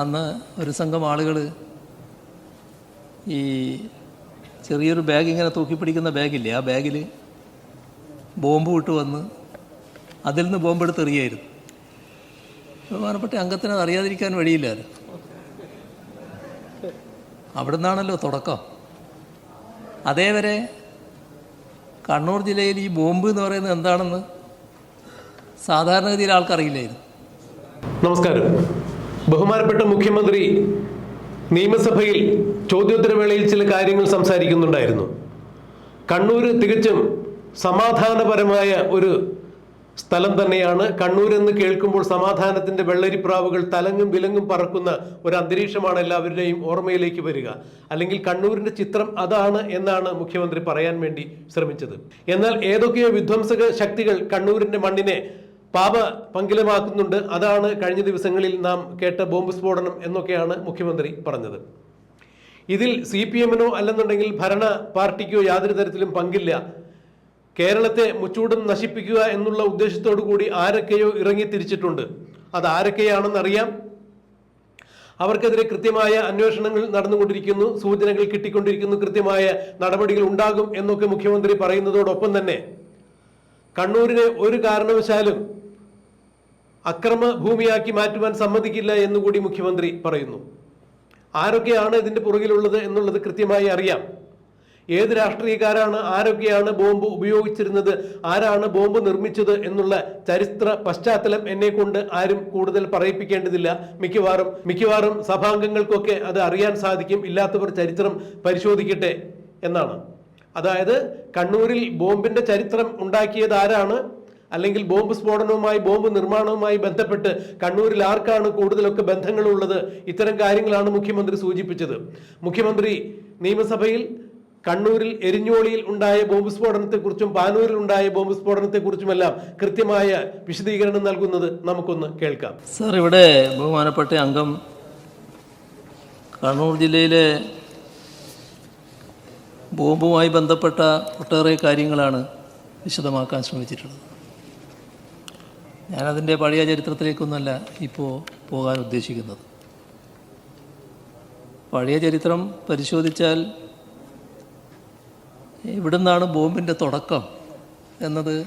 അന്ന് ഒരു സംഘം ആളുകൾ ഈ ചെറിയൊരു ബാഗ് ഇങ്ങനെ തൂക്കി പിടിക്കുന്ന ബാഗില്ലേ ആ ബാഗിൽ ബോംബ് വിട്ട് വന്ന് അതിൽ നിന്ന് ബോംബ് എടുത്ത് എറിയായിരുന്നു. ബഹുമാനപ്പെട്ട അംഗത്തിന് അറിയാതിരിക്കാൻ വഴിയില്ലായിരുന്നു. അവിടെ നിന്നാണല്ലോ തുടക്കം. അതേവരെ കണ്ണൂർ ജില്ലയിൽ ഈ ബോംബ് എന്ന് പറയുന്നത് എന്താണെന്ന് സാധാരണഗതിയിൽ ആൾക്കറിയില്ലായിരുന്നു. നമസ്കാരം. ബഹുമാനപ്പെട്ട മുഖ്യമന്ത്രി നിയമസഭയിൽ ചോദ്യോത്തരവേളയിൽ ചില കാര്യങ്ങൾ സംസാരിക്കുന്നുണ്ടായിരുന്നു. കണ്ണൂർ തികച്ചും സമാധാനപരമായ ഒരു സ്ഥലം തന്നെയാണ്. കണ്ണൂർ എന്ന് കേൾക്കുമ്പോൾ സമാധാനത്തിന്റെ വെള്ളരിപ്രാവുകൾ തലങ്ങും വിലങ്ങും പറക്കുന്ന ഒരു അന്തരീക്ഷമാണ് എല്ലാവരുടെയും ഓർമ്മയിലേക്ക് വരിക. അല്ലെങ്കിൽ കണ്ണൂരിന്റെ ചിത്രം അതാണ് എന്നാണ് മുഖ്യമന്ത്രി പറയാൻ വേണ്ടി ശ്രമിച്ചത്. എന്നാൽ ഏതൊക്കെയോ വിധ്വംസക ശക്തികൾ കണ്ണൂരിന്റെ മണ്ണിനെ പാപ പങ്കിലമാക്കുന്നുണ്ട്. അതാണ് കഴിഞ്ഞ ദിവസങ്ങളിൽ നാം കേട്ട ബോംബ് സ്ഫോടനം എന്നൊക്കെയാണ് മുഖ്യമന്ത്രി പറഞ്ഞത്. ഇതിൽ സി പി എമ്മിനോ അല്ലെന്നുണ്ടെങ്കിൽ ഭരണ പാർട്ടിക്കോ യാതൊരു തരത്തിലും പങ്കില്ല. കേരളത്തെ മുച്ചൂടും നശിപ്പിക്കുക എന്നുള്ള ഉദ്ദേശത്തോടു കൂടി ആരൊക്കെയോ ഇറങ്ങി തിരിച്ചിട്ടുണ്ട്. അത് ആരൊക്കെയാണെന്നറിയാം. അവർക്കെതിരെ കൃത്യമായ അന്വേഷണങ്ങൾ നടന്നുകൊണ്ടിരിക്കുന്നു. സൂചനകൾ കിട്ടിക്കൊണ്ടിരിക്കുന്നു. കൃത്യമായ നടപടികൾ ഉണ്ടാകും എന്നൊക്കെ മുഖ്യമന്ത്രി പറയുന്നതോടൊപ്പം തന്നെ കണ്ണൂരിനെ ഒരു കാരണവശാലും അക്രമ ഭൂമിയാക്കി മാറ്റുവാൻ സമ്മതിക്കില്ല എന്നുകൂടി മുഖ്യമന്ത്രി പറയുന്നു. ആരൊക്കെയാണ് ഇതിന്റെ പുറകിലുള്ളത് എന്നുള്ളത് കൃത്യമായി അറിയാം. ഏത് രാഷ്ട്രീയക്കാരാണ് ആരൊക്കെയാണ് ബോംബ് ഉപയോഗിച്ചിരുന്നത് ആരാണ് ബോംബ് നിർമ്മിച്ചത് എന്നുള്ള ചരിത്ര പശ്ചാത്തലം എന്നെ കൊണ്ട് ആരും കൂടുതൽ പറയിപ്പിക്കേണ്ടതില്ല. മിക്കവാറും മിക്കവാറും സഭാംഗങ്ങൾക്കൊക്കെ അത് അറിയാൻ സാധിക്കും. ഇല്ലാത്തവർ ചരിത്രം പരിശോധിക്കട്ടെ എന്നാണ്. അതായത് കണ്ണൂരിൽ ബോംബിന്റെ ചരിത്രം ഉണ്ടാക്കിയത് ആരാണ്? അല്ലെങ്കിൽ ബോംബ് സ്ഫോടനവുമായി ബോംബ് നിർമ്മാണവുമായി ബന്ധപ്പെട്ട് കണ്ണൂരിൽ ആർക്കാണ് കൂടുതലൊക്കെ ബന്ധങ്ങളുള്ളത്? ഇത്തരം കാര്യങ്ങളാണ് മുഖ്യമന്ത്രി സൂചിപ്പിച്ചത്. മുഖ്യമന്ത്രി നിയമസഭയിൽ കണ്ണൂരിൽ എരിഞ്ഞോളിയിൽ ഉണ്ടായ ബോംബ് സ്ഫോടനത്തെക്കുറിച്ചും പാനൂരിൽ ഉണ്ടായ ബോംബ് സ്ഫോടനത്തെക്കുറിച്ചുമെല്ലാം കൃത്യമായ വിശദീകരണം നൽകുന്നത് നമുക്കൊന്ന് കേൾക്കാം. സാർ ഇവിടെ ബഹുമാനപ്പെട്ട അംഗം കണ്ണൂർ ജില്ലയിലെ ബോംബുമായി ബന്ധപ്പെട്ട ഒട്ടേറെ കാര്യങ്ങളാണ് വിശദമാക്കാൻ ശ്രമിച്ചിട്ടുള്ളത്. ഞാനതിന്റെ പഴയ ചരിത്രത്തിലേക്കൊന്നുമല്ല ഇപ്പോൾ പോകാൻ ഉദ്ദേശിക്കുന്നത്. പഴയ ചരിത്രം പരിശോധിച്ചാൽ എവിടുന്നാണ് ബോംബിന്റെ തുടക്കം എന്നത്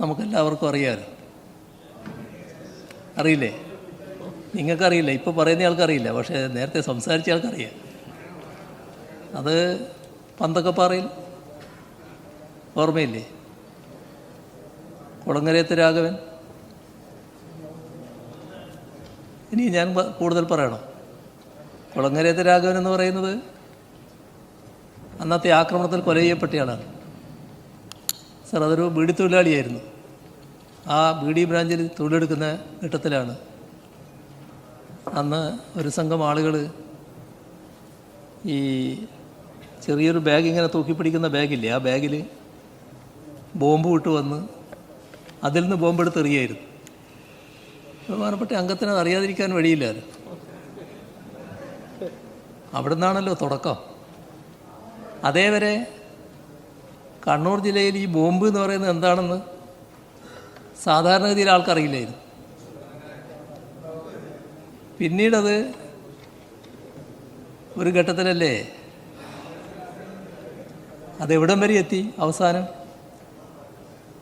നമുക്കെല്ലാവർക്കും അറിയാമല്ലോ അറിയില്ലേ? നിങ്ങൾക്കറിയില്ല. ഇപ്പോൾ പറയുന്ന ആൾക്കറിയില്ല. പക്ഷേ നേരത്തെ സംസാരിച്ച ആൾക്കറിയാം. അത് പന്തക്കപ്പാറയിൽ ഓർമ്മയില്ലേ? കുളങ്ങരയത്ത് രാഘവൻ? ഇനി ഞാൻ കൂടുതൽ പറയണം? കുളങ്ങരയത്ത് രാഘവൻ എന്ന് പറയുന്നത് അന്നത്തെ ആക്രമണത്തിൽ കൊല ചെയ്യപ്പെട്ടയാളാണ് സർ അതൊരു ബീഡി തൊഴിലാളിയായിരുന്നു. ആ ബീഡി ബ്രാഞ്ചിൽ തൊഴിലെടുക്കുന്ന ഘട്ടത്തിലാണ്. അന്ന് ഒരു സംഘം ആളുകൾ ഈ ചെറിയൊരു ബാഗ് ഇങ്ങനെ തൂക്കി പിടിക്കുന്ന ബാഗില്ലേ ആ ബാഗിൽ ബോംബ് വിട്ട് വന്ന് അതിൽ നിന്ന് ബോംബ് എടുത്ത് എറിയായിരുന്നു. ബഹുമാനപ്പെട്ട അംഗത്തിന് അറിയാതിരിക്കാൻ വഴിയില്ലല്ലോ അവിടെ നിന്നാണല്ലോ തുടക്കം. അതേവരെ കണ്ണൂർ ജില്ലയിൽ ഈ ബോംബ് എന്ന് പറയുന്നത് എന്താണെന്ന് സാധാരണഗതിയിൽ ആൾക്കറിയില്ലായിരുന്നു. പിന്നീടത് ഒരു ഘട്ടത്തിലല്ലേ അതെവിടം വരെ എത്തി അവസാനം?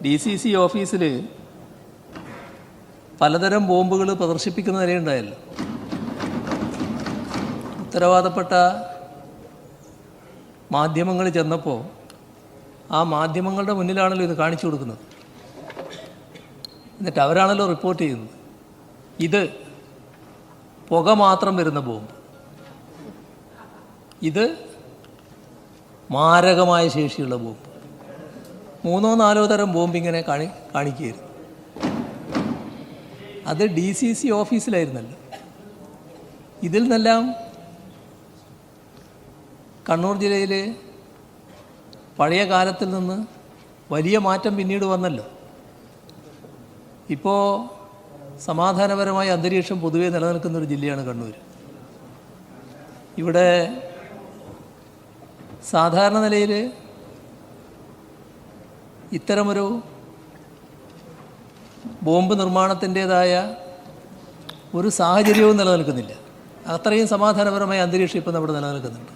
ഡി സി സി ഓഫീസിൽ പലതരം ബോംബുകൾ പ്രദർശിപ്പിക്കുന്ന നിലയുണ്ടായല്ലോ. ഉത്തരവാദപ്പെട്ട മാധ്യമങ്ങൾ ചെന്നപ്പോൾ ആ മാധ്യമങ്ങളുടെ മുന്നിലാണല്ലോ ഇത് കാണിച്ചു കൊടുക്കുന്നത്. എന്നിട്ട് അവരാണല്ലോ റിപ്പോർട്ട് ചെയ്യുന്നത്. ഇത് പുക മാത്രം വരുന്ന ബോംബ്. ഇത് മാരകമായ ശേഷിയുള്ള ബോംബ്. മൂന്നോ നാലോ തരം ബോംബ് ഇങ്ങനെ കാണി കാണിക്കുകയായിരുന്നു. അത് ഡി സി സി ഓഫീസിലായിരുന്നല്ലോ. ഇതിൽ നിന്നെല്ലാം കണ്ണൂർ ജില്ലയിലെ പഴയ കാലത്തിൽ നിന്ന് വലിയ മാറ്റം പിന്നീട് വന്നല്ലോ. ഇപ്പോൾ സമാധാനപരമായ അന്തരീക്ഷം പൊതുവെ നിലനിൽക്കുന്ന ഒരു ജില്ലയാണ് കണ്ണൂർ ഇവിടെ സാധാരണ നിലയിൽ ഇത്തരമൊരു ബോംബ് നിർമ്മാണത്തിന്റേതായ ഒരു സാഹചര്യവും നിലനിൽക്കുന്നില്ല. അത്രയും സമാധാനപരമായ അന്തരീക്ഷം ഇപ്പം നമ്മുടെ നിലനിൽക്കുന്നുണ്ട്.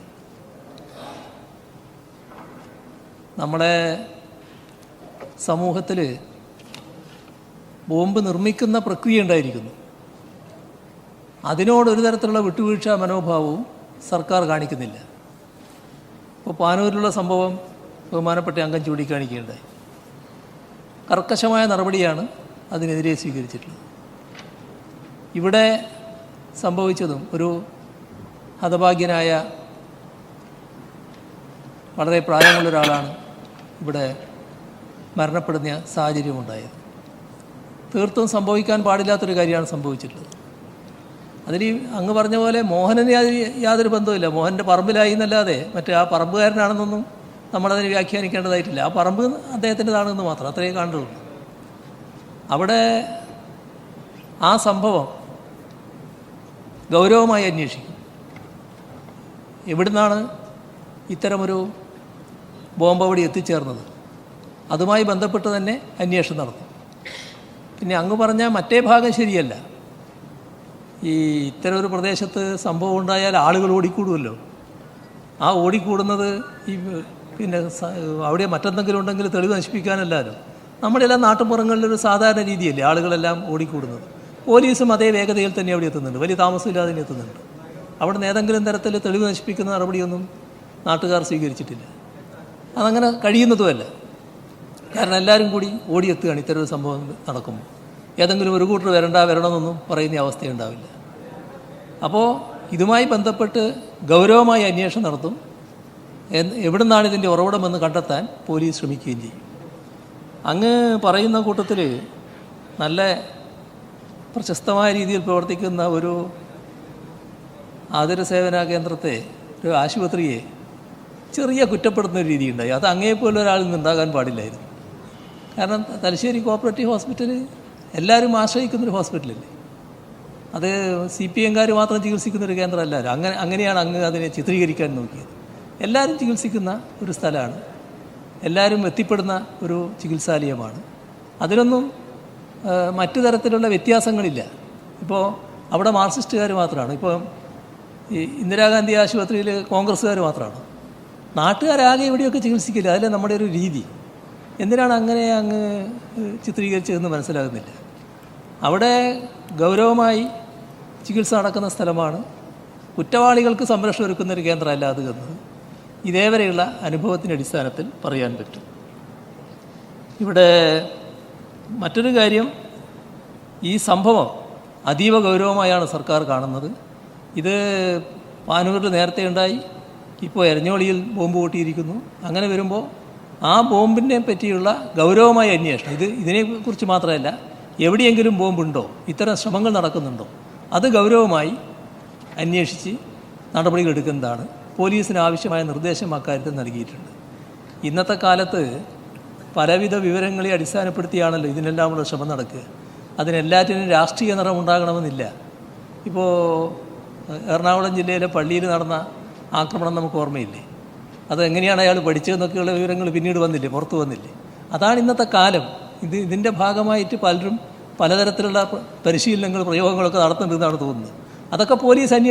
നമ്മുടെ സമൂഹത്തിൽ ബോംബ് നിർമ്മിക്കുന്ന പ്രക്രിയ ഉണ്ടായിരിക്കുന്നു. അതിനോട് ഒരു തരത്തിലുള്ള വിട്ടുവീഴ്ച മനോഭാവവും സർക്കാർ കാണിക്കുന്നില്ല. ഇപ്പോൾ പാനൂരിലുള്ള സംഭവം ബഹുമാനപ്പെട്ട അംഗം ചൂണ്ടിക്കാണിക്കുകയുണ്ടായി കർക്കശമായ നടപടിയാണ് അതിനെതിരെ സ്വീകരിച്ചിട്ടുള്ളത്. ഇവിടെ സംഭവിച്ചതും ഒരു ഹതഭാഗ്യനായ വളരെ പ്രായമുള്ള ഒരാളാണ് ഇവിടെ മരണപ്പെടുന്ന സാഹചര്യമുണ്ടായത്. തീർത്തും സംഭവിക്കാൻ പാടില്ലാത്തൊരു കാര്യമാണ് സംഭവിച്ചിട്ടുള്ളത്. അതിൽ അങ്ങ് പറഞ്ഞ പോലെ മോഹനന് യാതൊരു ബന്ധവുമില്ല. മോഹന്റെ പറമ്പിലായി എന്നല്ലാതെ മറ്റേ ആ പറമ്പുകാരനാണെന്നൊന്നും നമ്മളതിന് വ്യാഖ്യാനിക്കേണ്ടതായിട്ടില്ല. ആ പറമ്പ് അദ്ദേഹത്തിന്റെതാണെന്ന് മാത്രം അത്രയേ കണ്ടുള്ളൂ അവിടെ ആ സംഭവം ഗൗരവമായി അന്വേഷിക്കും. എവിടുന്നാണ് ഇത്തരമൊരു ബോംബ് അവിടെ എത്തിച്ചേർന്നത്? അതുമായി ബന്ധപ്പെട്ട് തന്നെ അന്വേഷണം നടത്തും. പിന്നെ അങ്ങ് പറഞ്ഞ മറ്റേ ഭാഗം ശരിയല്ല. ഈ ഇത്തരം ഒരു പ്രദേശത്ത് സംഭവം ഉണ്ടായാൽ ആളുകൾ ഓടിക്കൂടുമല്ലോ. ആ ഓടിക്കൂടുന്നത് ഈ പിന്നെ അവിടെ മറ്റെന്തെങ്കിലും ഉണ്ടെങ്കിൽ തെളിവ് നശിപ്പിക്കാനല്ലല്ലോ നമ്മുടെ എല്ലാ നാട്ടുപുറങ്ങളിലൊരു സാധാരണ രീതിയല്ലേ ആളുകളെല്ലാം ഓടിക്കൂടുന്നത്. പോലീസും അതേ വേഗതയിൽ തന്നെ അവിടെ എത്തുന്നുണ്ട്. വലിയ താമസമില്ലാതെ തന്നെ എത്തുന്നുണ്ട്. അവിടെ ഏതെങ്കിലും തരത്തിൽ തെളിവ് നശിപ്പിക്കുന്ന നടപടിയൊന്നും നാട്ടുകാർ സ്വീകരിച്ചിട്ടില്ല. അതങ്ങനെ കഴിയുന്നതുമല്ല. കാരണം എല്ലാവരും കൂടി ഓടിയെത്തുകയാണ് ഇത്തരം ഒരു സംഭവം നടക്കുമ്പോൾ. ഏതെങ്കിലും ഒരു കൂട്ടർ വരണ്ട വരണമെന്നൊന്നും പറയുന്ന അവസ്ഥയുണ്ടാവില്ല അപ്പോൾ ഇതുമായി ബന്ധപ്പെട്ട് ഗൗരവമായി അന്വേഷണം നടത്തും. എവിടെ എവിടുന്നാണ് ഇതിന്റെ ഉറവിടമെന്ന് കണ്ടെത്താൻ പോലീസ് ശ്രമിക്കുകയും ചെയ്യും. അങ്ങ് പറയുന്ന കൂട്ടത്തിൽ നല്ല പ്രശസ്തമായ രീതിയിൽ പ്രവർത്തിക്കുന്ന ഒരു ആതുര സേവന കേന്ദ്രത്തെ ഒരു ആശുപത്രിയെ ചെറിയ കുറ്റപ്പെടുത്തുന്ന ഒരു രീതിയുണ്ടായി. അത് അങ്ങേപ്പോലെ ഒരാളിൽ നിന്ന് പാടില്ലായിരുന്നു. കാരണം തലശ്ശേരി കോപ്പറേറ്റീവ് ഹോസ്പിറ്റൽ എല്ലാവരും ആശ്രയിക്കുന്നൊരു ഹോസ്പിറ്റലല്ലേ? അത് സി പി എംകാർ മാത്രം ചികിത്സിക്കുന്ന ഒരു കേന്ദ്രമല്ല. അങ്ങനെ അങ്ങനെയാണ് അങ്ങ് അതിനെ ചിത്രീകരിക്കാൻ നോക്കിയത്. എല്ലാവരും ചികിത്സിക്കുന്ന ഒരു സ്ഥലമാണ്. എല്ലാവരും എത്തിപ്പെടുന്ന ഒരു ചികിത്സാലയമാണ്. അതിനൊന്നും മറ്റു തരത്തിലുള്ള വ്യത്യാസങ്ങളില്ല. ഇപ്പോൾ അവിടെ മാർക്സിസ്റ്റുകാർ മാത്രമാണ്. ഇപ്പോൾ ഈ ഇന്ദിരാഗാന്ധി ആശുപത്രിയിൽ കോൺഗ്രസ്സുകാർ മാത്രമാണ്. നാട്ടുകാരാകെ ഇവിടെയൊക്കെ ചികിത്സിക്കില്ല. അതല്ലേ നമ്മുടെ ഒരു രീതി. എന്തിനാണ് അങ്ങനെ അങ്ങ് ചിത്രീകരിച്ചതെന്ന് മനസ്സിലാകുന്നില്ല. അവിടെ ഗൗരവമായി ചികിത്സ നടക്കുന്ന സ്ഥലമാണ്. കുറ്റവാളികൾക്ക് സംരക്ഷണം ഒരുക്കുന്ന ഒരു കേന്ദ്രമല്ല അത് എന്നത്. ഇതേവരെയുള്ള അനുഭവത്തിന്റെ അടിസ്ഥാനത്തിൽ പറയാൻ പറ്റും. ഇവിടെ മറ്റൊരു കാര്യം ഈ സംഭവം അതീവ ഗൗരവമായാണ് സർക്കാർ കാണുന്നത്. ഇത് പാനൂരിൽ നേരത്തെ ഉണ്ടായി ഇപ്പോൾ എരഞ്ഞോളിയിൽ ബോംബ് പൊട്ടിയിരിക്കുന്നു. അങ്ങനെ വരുമ്പോൾ ആ ബോംബിനെ പറ്റിയുള്ള ഗൗരവമായ അന്വേഷണം. ഇത് ഇതിനെക്കുറിച്ച് മാത്രമല്ല എവിടെയെങ്കിലും ബോംബുണ്ടോ ഇത്തരം ശ്രമങ്ങൾ നടക്കുന്നുണ്ടോ അത് ഗൗരവമായി അന്വേഷിച്ച് നടപടികൾ എടുക്കുന്നതാണ് പോലീസിന് ആവശ്യമായ നിർദ്ദേശം അക്കാര്യത്തിൽ നൽകിയിട്ടുണ്ട്. ഇന്നത്തെ കാലത്ത് പലവിധ വിവരങ്ങളെ അടിസ്ഥാനപ്പെടുത്തിയാണല്ലോ ഇതിനെല്ലാമുള്ള ശ്രമം നടക്കുക. അതിനെല്ലാറ്റിനും രാഷ്ട്രീയ നിറം ഉണ്ടാകണമെന്നില്ല. ഇപ്പോൾ എറണാകുളം ജില്ലയിലെ പള്ളിയിൽ നടന്ന ആക്രമണം നമുക്ക് ഓർമ്മയില്ലേ? അതെങ്ങനെയാണ് അയാൾ പഠിച്ചതെന്നൊക്കെയുള്ള വിവരങ്ങൾ പിന്നീട് വന്നില്ലേ പുറത്തു വന്നില്ലേ? അതാണ് ഇന്നത്തെ കാലം. ഇത് ഇതിന്റെ ഭാഗമായിട്ട് പലരും പലതരത്തിലുള്ള പരിശീലനങ്ങൾ പ്രയോഗങ്ങളൊക്കെ നടത്തുന്നുണ്ടെന്നാണ് തോന്നുന്നത്. അതൊക്കെ പോലീസ് അന്വേഷിക്കും